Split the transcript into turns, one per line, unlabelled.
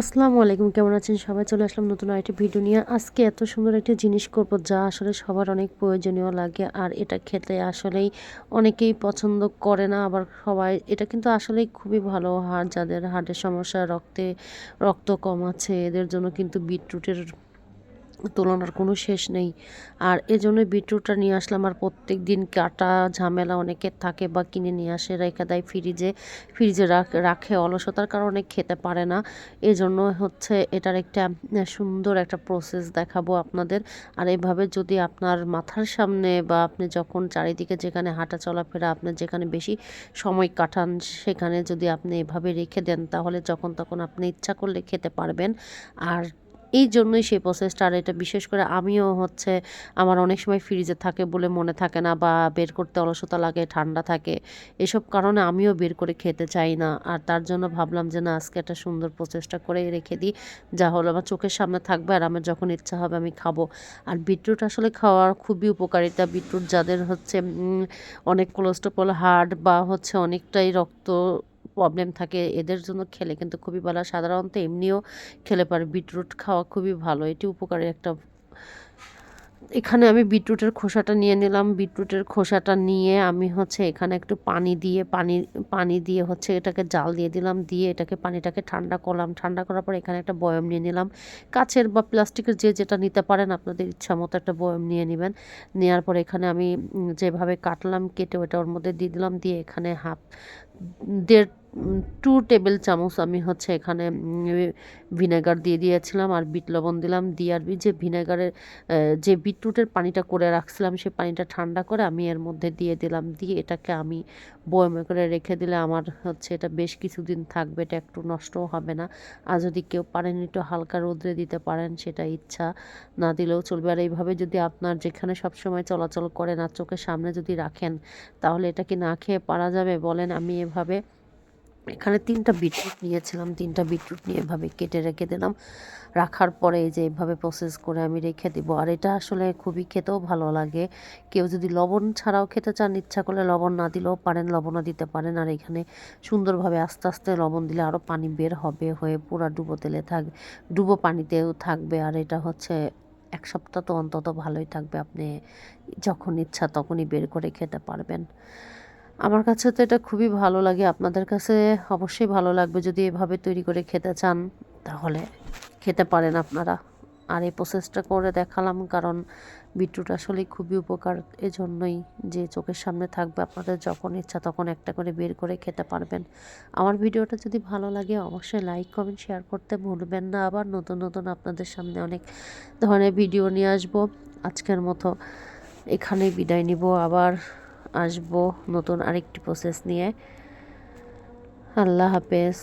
আসসালামু আলাইকুম, কেমন আছেন? সবাই চলে আসলাম নতুন আরেকটি ভিডিও নিয়ে। আজকে এত সুন্দর একটা জিনিস করব যা আসলে সবার অনেক প্রয়োজনীয় লাগে, আর এটা খেতে আসলেই অনেকেই পছন্দ করে না, আবার সবাই, এটা কিন্তু আসলেই খুবই ভালো হাড় যাদের হার্টের সমস্যা, রক্তে, রক্ত কম আছে, এদের জন্য কিন্তু বিটরুটের তুলনার কোনো শেষ নেই। আর এজন্য বিটরুটটা নিয়ে আসলাম আর প্রত্যেক দিন কাটা ঝামেলা অনেকের থাকে বা কিনে নিয়ে আসে, রেখে দেয় ফ্রিজে। ফ্রিজে রাখে অলসতার কারণে খেতে পারে না। এজন্য হচ্ছে এটার একটা সুন্দর একটা প্রসেস দেখাবো আপনাদের। আর এভাবে যদি আপনার মাথার সামনে বা আপনি যখন চারিদিকে যেখানে হাঁটা চলাফেরা আপনি যেখানে বেশি সময় কাটান, সেখানে যদি আপনি এভাবে রেখে দেন, তাহলে যখন তখন আপনি ইচ্ছা করলে খেতে পারবেন। আর এই জন্যই সেই প্রসেসটা আর এটা বিশেষ করে আমিও হচ্ছে আমার অনেক সময় ফ্রিজে থাকে বলে মনে থাকে না বা বের করতে অলসতা লাগে, ঠান্ডা থাকে। এসব কারণে আমিও বের করে খেতে চাই না। আর তার জন্য ভাবলাম যে না, আজকে একটা সুন্দর প্রচেষ্টা করে রেখে দিই। যা হলো আমার চোখের সামনে থাকবে আর আমার যখন ইচ্ছা হবে আমি খাব। আর বিটরুট আসলে খাওয়ার খুবই উপকারিতা। বিটরুট যাদের হচ্ছে অনেক কোলেস্ট্রল হার্ট বা হচ্ছে অনেকটাই রক্ত প্রবলেম থাকে, এদের জন্য খেলে কিন্তু খুবই ভালো। সাধারণত এমনিও খেলে পারে। বিটরুট খাওয়া খুবই ভালো। এটি উপকারী একটা এখানে আমি বিটরুটের খোসাটা নিয়ে নিলাম। বিটরুটের খোসাটা নিয়ে আমি হচ্ছে এখানে একটু পানি দিয়ে, পানি পানি দিয়ে হচ্ছে এটাকে জাল দিয়ে দিলাম। দিয়ে এটাকে পানিটাকে ঠান্ডা করলাম। ঠান্ডা করার পর এখানে একটা বয়ম নিয়ে নিলাম। কাছের বা প্লাস্টিকের যে যেটা নিতে পারেন, আপনাদের ইচ্ছা মতো একটা বয়ম নিয়ে নেবেন। নেওয়ার পর এখানে আমি যেভাবে কাটলাম, কেটে ওটা ওর মধ্যে দিয়ে দিলাম। দিয়ে এখানে হাফ, দেড় টু টেবিল চামচ আমি হচ্ছে এখানে ভিনেগার দিয়ে দিয়েছিলাম আর বিট লবণ দিলাম। দিয়ে আর যে ভিনেগারের যে বিটরুটের পানিটা করে রাখছিলাম সেই পানিটা ঠান্ডা করে আমি এর মধ্যে দিয়ে দিলাম। দিয়ে এটাকে আমি বয়মে করে রেখে দিলে আমার হচ্ছে এটা বেশ কিছুদিন থাকবে, এটা একটু নষ্টও হবে না। আর যদি কেউ পারেন একটু হালকা রোদ্রে দিতে পারেন, সেটা ইচ্ছা না দিলেও চলবে। আর এইভাবে যদি আপনার যেখানে সবসময় চলাচল করেন আর চোখের সামনে যদি রাখেন, তাহলে এটা কি না খেয়ে পারা যাবে? বলেন আমি এভাবে এখানে তিনটা বিটরুট নিয়েছিলাম, তিনটা বিটরুট নিয়ে এভাবে কেটে রেখে দিলাম। রাখার পরে এই যে এভাবে প্রসেস করে আমি রেখে দিব। আর এটা আসলে খুবই খেতেও ভালো লাগে। কেউ যদি লবণ ছাড়াও খেতে চান, ইচ্ছা করলে লবণ না দিলেও পারেন, লবণও দিতে পারেন। আর এখানে সুন্দরভাবে আস্তে আস্তে লবণ দিলে আরও পানি বের হবে হয়ে পুরা ডুবো তেলে থাক, ডুবো পানিতেও থাকবে। আর এটা হচ্ছে এক সপ্তাহ তো অন্তত ভালোই থাকবে। আপনি যখন ইচ্ছা তখনই বের করে খেতে পারবেন। আমার কাছে তো এটা খুবই ভালো লাগে। আপনাদের কাছে অবশ্যই ভালো লাগবে যদি এভাবে তৈরি করে খেতে চান, তাহলে খেতে পারেন আপনারা। আর এই প্রসেসটা করে দেখালাম কারণ বিটরুট আসলে খুবই উপকার এজন্যই যে চোখের সামনে থাকবে। আপনাদের যখন ইচ্ছা তখন একটা করে বের করে খেতে পারবেন। আমার ভিডিওটা যদি ভালো লাগে অবশ্যই লাইক কমেন্ট শেয়ার করতে ভুলবেন না। আবার নতুন নতুন আপনাদের সামনে অনেক ধরনের ভিডিও নিয়ে আসব। আজকের মতো এখানেই বিদায় নিব। আবার আসব নতুন আরেকটি প্রসেস নিয়ে। আল্লাহ হাফেজ।